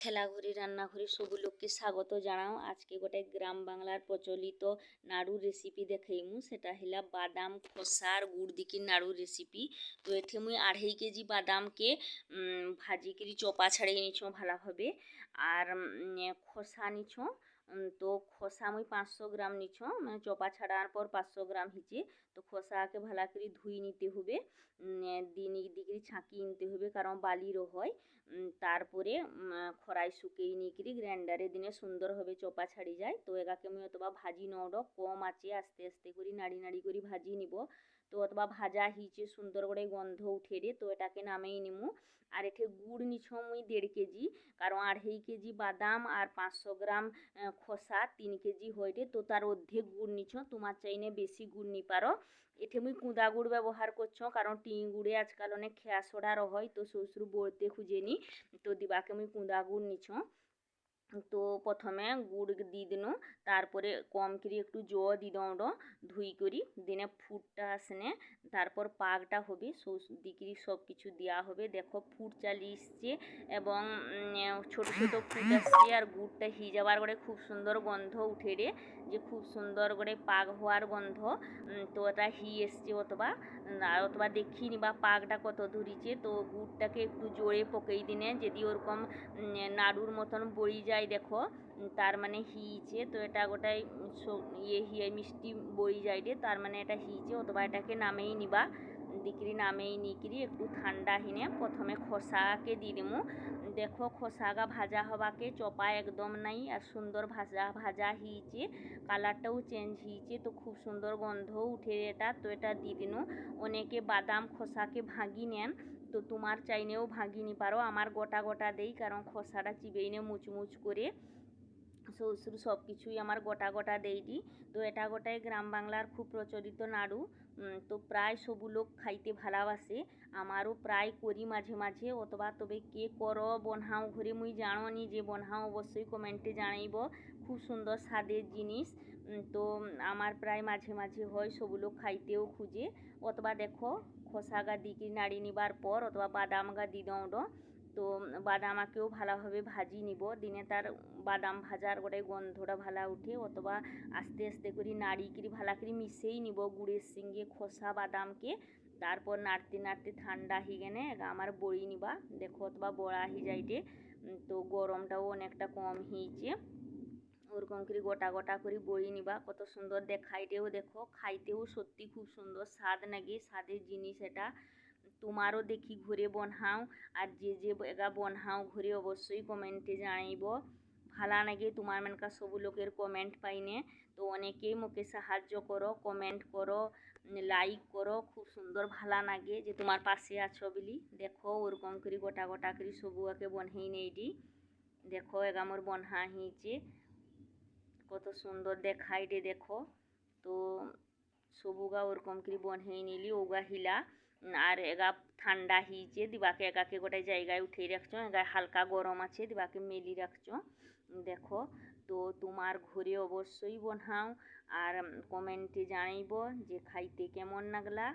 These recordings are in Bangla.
ঠেলাঘড়ি রান্নাঘরে সবু লোককে স্বাগত জানাও। আজকে গোটে গ্রাম বাংলার প্রচলিত নাড়ু রেসিপি দেখাইমু। সেটা হেলা বাদাম, খসার গুড় দিকি নাড়ু রেসিপি তো এঠে মুই আড়াই কেজি বাদামকে ভাজি ভাজিকিরি চোপা ছাড়িয়ে নিছ ভালোভাবে আর খসা নিছ। তো খসা মুই পাঁচশো গ্রাম নিছ মানে চোপা ছাড়ার পর পাঁচশো গ্রাম হিচে। তো খসাকে ভালো করে ধুই নিতে হবে দিন দিকে ছাঁকি নিতে হবে, কারণ বালিরও হয়। তারপরে খরায় শুকিয়ে নিকিরি গ্রাইন্ডারে দিনে সুন্দরভাবে চোপা ছাড়ি যায়। তো এগাকে মুই অথবা ভাজি নড কম আছে আস্তে আস্তে করে, নাড়ি নাড়ি করে ভাজি নিব। তো অথবা ভাজা হিচে সুন্দর করে গন্ধ উঠে রে, তো এটাকে নামেই নিমু। আর এঠে গুড় নিছ মুই দেড় কেজি, কারণ আড়াই কেজি বাদাম আর পাঁচশো গ্রাম খোসা তিন কেজি হইরে তো তার অর্ধেক গুড় নিছ তোমার চাইনে বেশি গুড় নি পারো। এঠে মুই কুঁদা গুড় ব্যবহার করছ, কারণ টিং গুড়ে আজকাল অনেক খেয়া সোডার হয় তো শ্বশুর বলতে খুঁজেনি তো দিবাকে মুই কুঁদা গুড় নিছ তো প্রথমে গুড় দি দিনু, তারপরে কম করে একটু জ দি দৌড় ধুই করি, দিনে ফুটটা আসনে তারপর পাকটা হবে দিকরি সব কিছু দেওয়া হবে, দেখো ফুট চালিয়ে এসছে এবং ছোট ছোট ফুট আসছে আর গুড়টা হি যাবার করে খুব সুন্দর গন্ধ উঠে রে, যে খুব সুন্দর করে পাক হওয়ার গন্ধ তো ওটা হি এসছে অথবা আর অথবা দেখিনি বা পাকটা কত ধরিছে, তো গুড়টাকে একটু জোরে পকেই দিনে, যদি ওরকম নাড়ুর মতন বড়ি যায় দেখো উম, তার মানে হিয়েছে তো এটা গোটাই ইয়ে হিয়ে মিষ্টি বড়ি যায় রে তার মানে এটা হিয়েছে অথবা এটাকে নামেই নিবা দিকরি নামেই নিকরি একটু ঠান্ডা হিনে প্রথমে খোসাকে দিয়ে দিমু। দেখো খোসাগা ভাজা হবাকে চপা একদম নাই আর সুন্দর ভাজা ভাজা হিয়েছে কালারটাও চেঞ্জ হয়েছে তো খুব সুন্দর গন্ধও উঠে এটা তো এটা দিয়ে দিনু। অনেকে বাদাম খোসাকে ভাঙি নেন তো তোমার চাইনেও ভাঙি নি পারো? আমার গোটা গোটা দেই, কারণ খোসাটা চিবেই নে মুচমুচ করে শ্বশুর সব কিছুই আমার গোটা গোটা দেই দি। তো এটা গোটাই গ্রাম বাংলার খুব প্রচলিত নাড়ু। তো প্রায় সবু লোক খাইতে ভালোবাসে। আমারও প্রায় করি মাঝে মাঝে, অথবা তবে কে কর, বনহাও ঘরে মুই জানি যে বনহাও অবশ্যই কমেন্টে জানাইব। খুব সুন্দর স্বাদের জিনিস। তো আমার প্রায় মাঝে মাঝে হয় সবু লোক খাইতেও খুঁজে। অথবা দেখো খোসা গা দিকে নাড়ি নিবার পর অথবা বাদাম গা দি দৌড় তো বাদামাকেও ভালোভাবে ভাজি নিব। দিনে তার বাদাম ভাজার গোটাই গন্ধটা ভালো উঠে। অথবা আস্তে আস্তে করে নাড়ি করে ভালো করে মিশিয়েই নিব গুড়ের সঙ্গে খোসা বাদামকে। তারপর নাড়তে নাড়তে ঠান্ডা গেলে আমার বড়ি নিবা। দেখো অথবা বড়া হয়ে যাইটে। তো গরমটাও অনেকটা কম হয়েছে। ওরকম করে গোটা গোটা করে বড়ি নিবা। কত সুন্দর দেখাইতেও দেখো, খাইতেও সত্যি খুব সুন্দর স্বাদ লাগে স্বাদের জিনিস এটা। তোমারও দেখি ঘুরে বনহাও, আর যে যে এগা বনহাও ঘুরে অবশ্যই কমেন্টে জানাইব। ভালা লাগে তোমার মানকার সবু লোকের কমেন্ট পাইনে? তো অনেকেই মোকে সাহায্য করো কমেন্ট করো লাইক করো, খুব সুন্দর ভালা লাগে যে তোমার পাশে আছো বলি। দেখো ওরকম করে গোটা গোটা করে সবুয়াকে বনহেই নেইডি দেখো এগা মোর বনহা হয়েছে কত সুন্দর দেখাই রে দেখো। তো সবুগা ওরকম করে বনহেই নিলি, ওগা হিলা। আর এগা ঠান্ডা হিয়েছে দিবাকে এগাকে গোটাই জায়গায় উঠেই রাখছো এগা হালকা গরম আছে দিবাকে মেলি রাখছো। দেখো, তো তোমার ঘরে অবশ্যই বনাও আর কমেন্টে জানাইব যে খাইতে কেমন লাগলা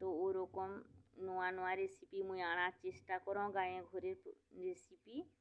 তো ওরকম নয়া নয়া রেসিপি মুই আনার চেষ্টা করো, গায়ে ঘরের রেসিপি